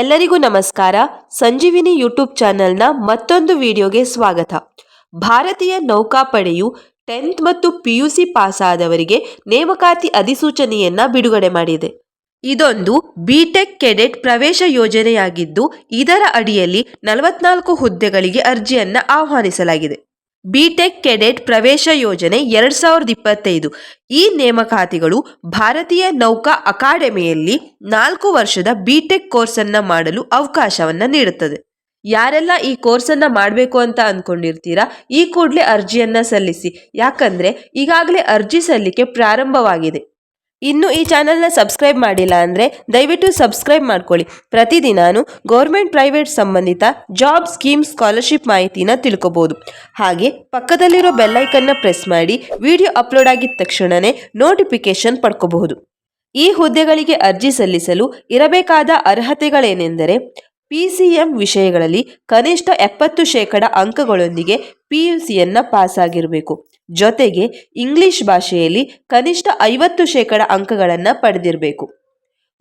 ಎಲ್ಲರಿಗೂ ನಮಸ್ಕಾರ. ಸಂಜೀವಿನಿ ಯೂಟ್ಯೂಬ್ ಚಾನೆಲ್ನ ಮತ್ತೊಂದು ವಿಡಿಯೋಗೆ ಸ್ವಾಗತ. ಭಾರತೀಯ ನೌಕಾಪಡೆಯು ಟೆಂತ್ ಮತ್ತು ಪಿಯುಸಿ ಪಾಸ್ ಆದವರಿಗೆ ನೇಮಕಾತಿ ಅಧಿಸೂಚನೆಯನ್ನ ಬಿಡುಗಡೆ ಮಾಡಿದೆ. ಇದೊಂದು ಬಿಟೆಕ್ ಕೆಡೆಟ್ ಪ್ರವೇಶ ಯೋಜನೆಯಾಗಿದ್ದು, ಇದರ ಅಡಿಯಲ್ಲಿ ನಲವತ್ನಾಲ್ಕು ಹುದ್ದೆಗಳಿಗೆ ಅರ್ಜಿಯನ್ನ ಆಹ್ವಾನಿಸಲಾಗಿದೆ. ಬಿಟೆಕ್ ಕೆಡೆಟ್ ಪ್ರವೇಶ ಯೋಜನೆ ಎರಡ್ ಸಾವಿರದ ಇಪ್ಪತ್ತೈದು. ಈ ನೇಮಕಾತಿಗಳು ಭಾರತೀಯ ನೌಕಾ ಅಕಾಡೆಮಿಯಲ್ಲಿ ನಾಲ್ಕು ವರ್ಷದ ಬಿಟೆಕ್ ಕೋರ್ಸ್ ಅನ್ನ ಮಾಡಲು ಅವಕಾಶವನ್ನ ನೀಡುತ್ತದೆ. ಯಾರೆಲ್ಲ ಈ ಕೋರ್ಸ್ ಅನ್ನ ಮಾಡಬೇಕು ಅಂತ ಅಂದ್ಕೊಂಡಿರ್ತೀರಾ ಈ ಕೂಡಲೇ ಅರ್ಜಿಯನ್ನ ಸಲ್ಲಿಸಿ. ಯಾಕಂದ್ರೆ ಈಗಾಗಲೇ ಅರ್ಜಿ ಸಲ್ಲಿಕೆ ಪ್ರಾರಂಭವಾಗಿದೆ. ಇನ್ನು ಈ ಚಾನೆಲ್ನ ಸಬ್ಸ್ಕ್ರೈಬ್ ಮಾಡಿಲ್ಲ ಅಂದರೆ ದಯವಿಟ್ಟು ಸಬ್ಸ್ಕ್ರೈಬ್ ಮಾಡ್ಕೊಳ್ಳಿ. ಪ್ರತಿದಿನಾನು ಗೌರ್ಮೆಂಟ್ ಪ್ರೈವೇಟ್ ಸಂಬಂಧಿತ ಜಾಬ್ ಸ್ಕೀಮ್ ಸ್ಕಾಲರ್ಶಿಪ್ ಮಾಹಿತಿನ ತಿಳ್ಕೊಬೋದು. ಹಾಗೆ ಪಕ್ಕದಲ್ಲಿರೋ ಬೆಲ್ಲೈಕನ್ನ ಪ್ರೆಸ್ ಮಾಡಿ ವಿಡಿಯೋ ಅಪ್ಲೋಡ್ ಆಗಿದ ತಕ್ಷಣವೇ ನೋಟಿಫಿಕೇಶನ್ ಪಡ್ಕೋಬಹುದು. ಈ ಹುದ್ದೆಗಳಿಗೆ ಅರ್ಜಿ ಸಲ್ಲಿಸಲು ಇರಬೇಕಾದ ಅರ್ಹತೆಗಳೇನೆಂದರೆ ಪಿ ಸಿ ಎಂ ವಿಷಯಗಳಲ್ಲಿ ಕನಿಷ್ಠ ಎಪ್ಪತ್ತು ಶೇಕಡ ಅಂಕಗಳೊಂದಿಗೆ ಪಿ ಯು ಸಿಯನ್ನು ಪಾಸ್ ಆಗಿರಬೇಕು ಜೊತೆಗೆ ಇಂಗ್ಲಿಷ್ ಭಾಷೆಯಲ್ಲಿ ಕನಿಷ್ಠ ಐವತ್ತು ಶೇಕಡ ಅಂಕಗಳನ್ನು ಪಡೆದಿರಬೇಕು.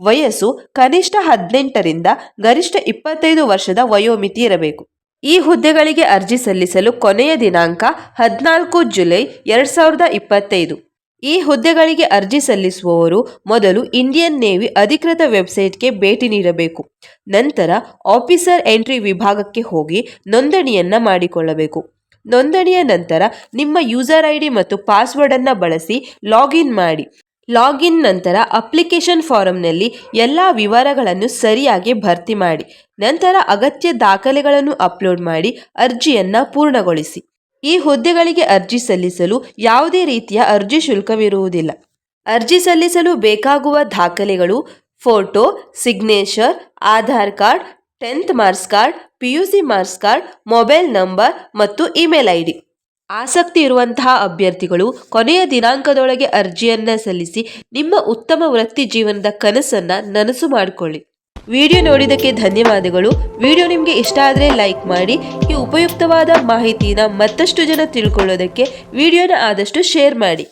ವಯಸ್ಸು ಕನಿಷ್ಠ ಹದಿನೆಂಟರಿಂದ ಗರಿಷ್ಠ ಇಪ್ಪತ್ತೈದು ವರ್ಷದ ವಯೋಮಿತಿ ಇರಬೇಕು. ಈ ಹುದ್ದೆಗಳಿಗೆ ಅರ್ಜಿ ಸಲ್ಲಿಸಲು ಕೊನೆಯ ದಿನಾಂಕ ಹದಿನಾಲ್ಕು ಜುಲೈ ಎರಡ್ ಸಾವಿರದ ಇಪ್ಪತ್ತೈದು. ಈ ಹುದ್ದೆಗಳಿಗೆ ಅರ್ಜಿ ಸಲ್ಲಿಸುವವರು ಮೊದಲು ಇಂಡಿಯನ್ ನೇವಿ ಅಧಿಕೃತ ವೆಬ್ಸೈಟ್ಗೆ ಭೇಟಿ ನೀಡಬೇಕು. ನಂತರ ಆಫೀಸರ್ ಎಂಟ್ರಿ ವಿಭಾಗಕ್ಕೆ ಹೋಗಿ ನೋಂದಣಿಯನ್ನ ಮಾಡಿಕೊಳ್ಳಬೇಕು. ನೋಂದಣಿಯ ನಂತರ ನಿಮ್ಮ ಯೂಸರ್ ಐ ಡಿ ಮತ್ತು ಪಾಸ್ವರ್ಡನ್ನು ಬಳಸಿ ಲಾಗಿನ್ ಮಾಡಿ. ಲಾಗಿನ್ ನಂತರ ಅಪ್ಲಿಕೇಶನ್ ಫಾರಂನಲ್ಲಿ ಎಲ್ಲ ವಿವರಗಳನ್ನು ಸರಿಯಾಗಿ ಭರ್ತಿ ಮಾಡಿ. ನಂತರ ಅಗತ್ಯ ದಾಖಲೆಗಳನ್ನು ಅಪ್ಲೋಡ್ ಮಾಡಿ ಅರ್ಜಿಯನ್ನು ಪೂರ್ಣಗೊಳಿಸಿ. ಈ ಹುದ್ದೆಗಳಿಗೆ ಅರ್ಜಿ ಸಲ್ಲಿಸಲು ಯಾವುದೇ ರೀತಿಯ ಅರ್ಜಿ ಶುಲ್ಕವಿರುವುದಿಲ್ಲ. ಅರ್ಜಿ ಸಲ್ಲಿಸಲು ಬೇಕಾಗುವ ದಾಖಲೆಗಳು photo signature Aadhaar card tenth marks card P U C marks card, mobile number ಮತ್ತು ಇಮೇಲ್ ಐ ಡಿ ಆಸಕ್ತಿ ಇರುವಂತಹ ಅಭ್ಯರ್ಥಿಗಳು ಕೊನೆಯ ದಿನಾಂಕದೊಳಗೆ ಅರ್ಜಿಯನ್ನ ಸಲ್ಲಿಸಿ ನಿಮ್ಮ ಉತ್ತಮ ವೃತ್ತಿ ಜೀವನದ ಕನಸನ್ನ ನನಸು ಮಾಡಿಕೊಳ್ಳಿ. ವಿಡಿಯೋ ನೋಡಿದ್ದಕ್ಕೆ ಧನ್ಯವಾದಗಳು. ವಿಡಿಯೋ ನಿಮಗೆ ಇಷ್ಟ ಆದರೆ ಲೈಕ್ ಮಾಡಿ, ಈ ಉಪಯುಕ್ತವಾದ ಮಾಹಿತಿನ ಮತ್ತಷ್ಟು ಜನ ತಿಳ್ಕೊಳ್ಳೋದಕ್ಕೆ ವಿಡಿಯೋನ ಆದಷ್ಟು ಶೇರ್ ಮಾಡಿ.